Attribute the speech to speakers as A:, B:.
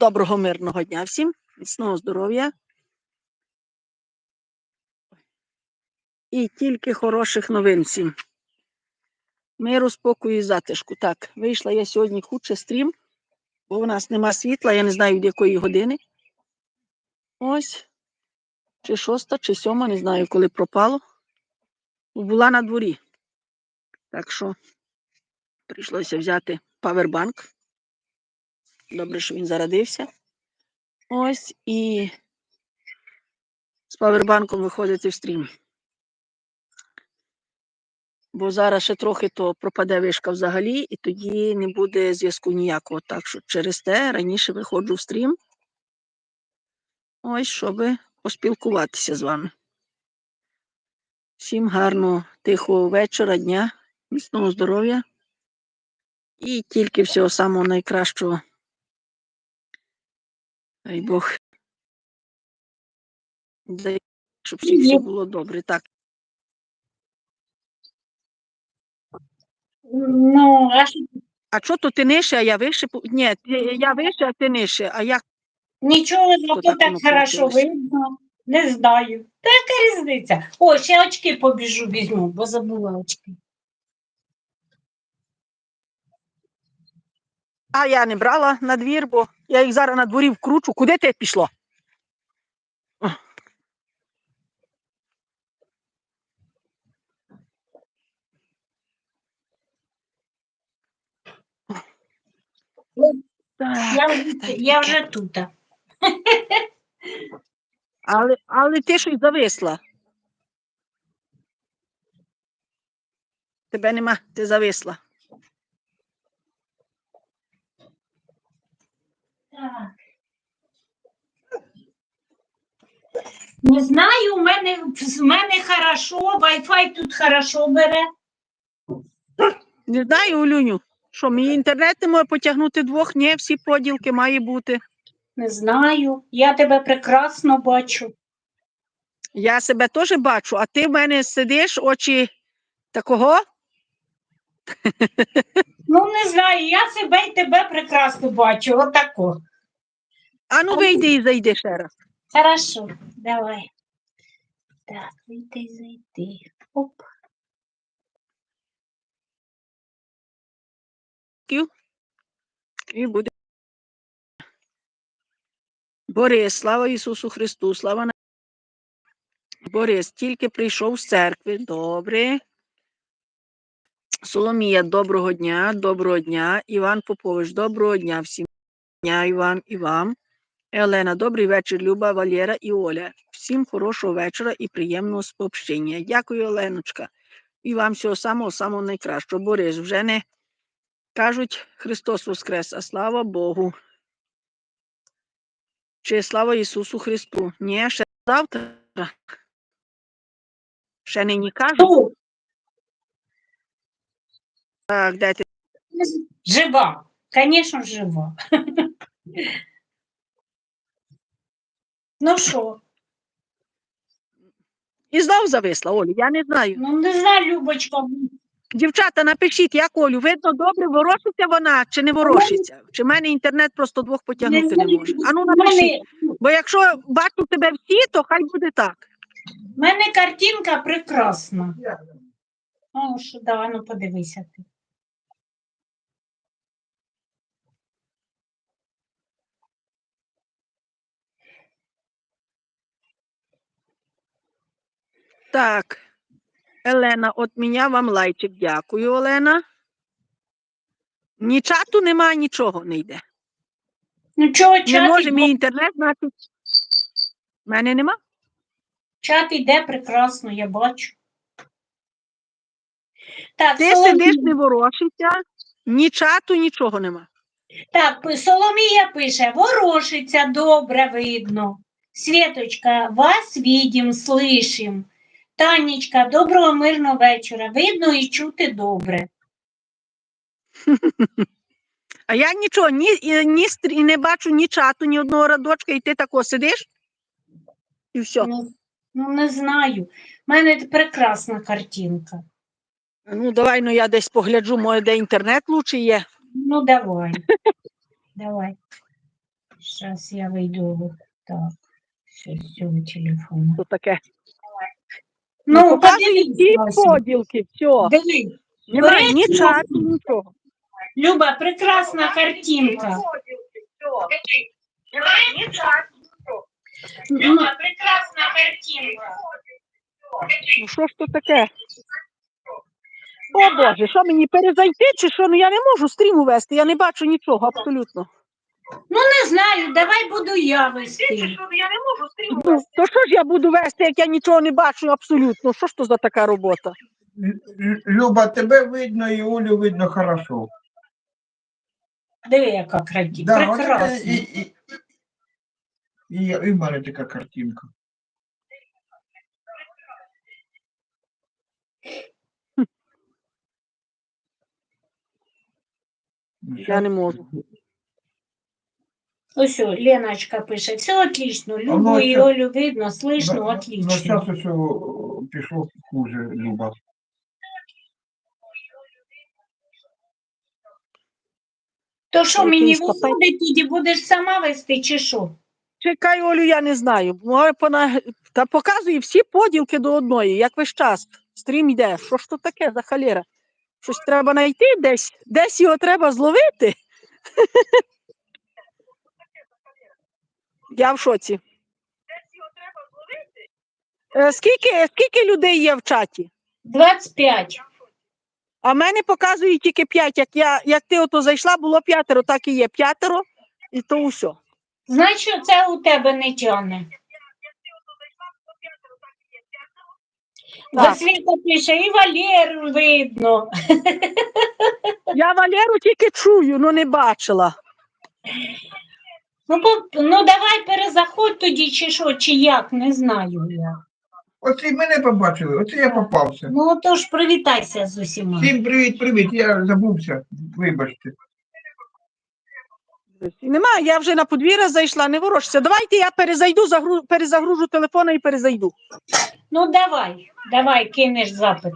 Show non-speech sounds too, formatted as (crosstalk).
A: Доброго мирного дня всім, міцного здоров'я. І тільки хороших новин всім. Миру, спокою і затишку. Так, вийшла я сьогодні худше стрім, бо у нас нема світла, я не знаю від якої години. Ось. Чи шоста, чи сьома, не знаю, коли пропало. Була на дворі. Так що прийшлося взяти павербанк. Добре, що він зарадився. Ось і з павербанком виходити в стрім. Бо зараз ще трохи то пропаде вишка взагалі, і тоді не буде зв'язку ніякого. Так що через те раніше виходжу в стрім. Ось, щоб поспілкуватися з вами. Всім гарного, тихого вечора, дня, міцного здоров'я і тільки всього самого найкращого. Дай Бог. Дай, щоб всіх все було добре. Так,
B: Ну, а що-
A: а що то ти нижче, а я вище? Ні, я вище, а ти нижче. А як?
B: нічого зато
A: так
B: так хорошо видно. Не знаю. Та яка різниця? О, ще очки побіжу візьму, бо забула очки.
A: А я не брала на двір, бо я їх зараз на дворі вкручу. Куди ти пішло? Так,
B: Я, вже- я вже тут.
A: але, але ти щось зависла. Тебе нема, ти зависла.
B: Так. Не знаю, у мене, в мене хорошо, Wi-Fi тут хорошо бере.
A: Не знаю, Олюню, що мій інтернет не може потягнути двох, ні, всі поділки має бути.
B: Не знаю. Я тебе прекрасно бачу.
A: Я себе теж бачу, а ти в мене сидиш, очі такого.
B: Ну, не знаю, я себе і тебе прекрасно бачу. Отако.
A: А ну вийди і зайди ще раз.
B: Хорошо, давай. Так, вийти, зайти. Оп.
A: І буде. Борис, слава Ісусу Христу, слава на. Борис, тільки прийшов з церкви. Добре. Соломія, доброго дня, доброго дня. Іван Попович, доброго дня всім. Дня, Іван і вам. Елена, добрий вечір, Люба, Валєра і Оля. Всім хорошого вечора і приємного спобщення. Дякую, Оленочка. І вам всього самого самого найкращого. Борис, вже не кажуть Христос Воскрес, а слава Богу. Чи слава Ісусу Христу? Ні, ще завтра. Ще нині кажуть. Так, дайте.
B: жива. Звісно, жива. Ну що?
A: І знов зависла, Олю, я не знаю.
B: Ну, не знаю, Любочка.
A: Дівчата, напишіть, як Олю, видно добре, ворушиться вона чи не ворушиться? Чи в мене інтернет просто двох потягнути не може? Ану
B: У
A: напишіть. Бо якщо бачу тебе всі, то хай буде так.
B: в мене картинка прекрасна. О, що, давай, ну подивися ти.
A: Так. Елена, от мене вам лайчик. Дякую, Олена. Ні чату немає, нічого не йде.
B: Ну, чого
A: Не
B: чат,
A: може мій інтернет, значить. в мене нема.
B: чат іде прекрасно, я бачу. Так,
A: Ти
B: Соломія,
A: сидиш, не ворушиться, ні чату, нічого нема.
B: так, Соломія пише, ворушиться, добре видно. Світочка, вас видим, слышим. Танечка, доброго мирного вечора. Видно і чути добре. (laughs)
A: А я нічого, ні, ні, стрі- не бачу ні чату, ні одного радочка, і ти тако сидиш. І все.
B: Ну, ну, не знаю. У мене прекрасна картинка.
A: Ну, давай, ну я десь погляджу, може, де інтернет лучше є.
B: Ну, давай. (laughs) давай. Зараз я вийду. Так, все, з цього телефону.
A: То таке.
B: Ну,
A: показує ті поділки, все.
B: Диви.
A: Немає ні чату, нічого.
B: Люба, прекрасна картинка. Люба, прекрасна картинка.
A: Ну що ж то таке? О Боже, що мені перезайти чи що? Ну я не можу стріму вести, я не бачу нічого абсолютно.
B: Ну, не знаю, давай буду я вести.
A: Ну, то що ж я буду вести, як я нічого не бачу абсолютно? Що ж то за така робота?
C: Л- Люба, тебе видно і Олю видно хорошо.
B: Диви, яка картинка.
C: Да, от це
B: Прекрасна.
C: і, і, і, і в мене така картинка.
A: Я не можу.
B: Ось, о, Леночка пише, все отлично, Любу
C: ну,
B: і
C: що?
B: Олю видно, слышно,
C: Ну,
B: отлично.
C: зараз усе о, пішло хуже, Люба.
B: То що
A: Якийсь
B: мені виходить, тоді будеш сама вести чи що?
A: Чекай, Олю, я не знаю. Може, пона... Та показує всі поділки до одної, як весь час. Стрім йде. Що ж то таке за халера? Щось треба знайти десь, десь його треба зловити. (laughs) Я в шоці. Е, Скільки, скільки людей є в чаті?
B: 25.
A: А в мене показує тільки 5. Як, я, як ти ото зайшла, було п'ятеро, так і є. П'ятеро, і то усе.
B: Значить, це у тебе не тягне.
A: Так.
B: Світа пише, і Валеру видно.
A: Я Валеру тільки чую, але не бачила.
B: Ну, по- ну давай перезаходь тоді, чи що, чи як, не знаю я.
C: Оце й мене побачили, оце я попався.
B: Ну, то ж привітайся з усіма.
C: Всім привіт, привіт, я забувся, вибачте.
A: Немає, я вже на подвір'я зайшла, не ворожся. Давайте я перезайду, загру... перезагружу телефон і перезайду.
B: Ну, давай, давай, кинеш запит.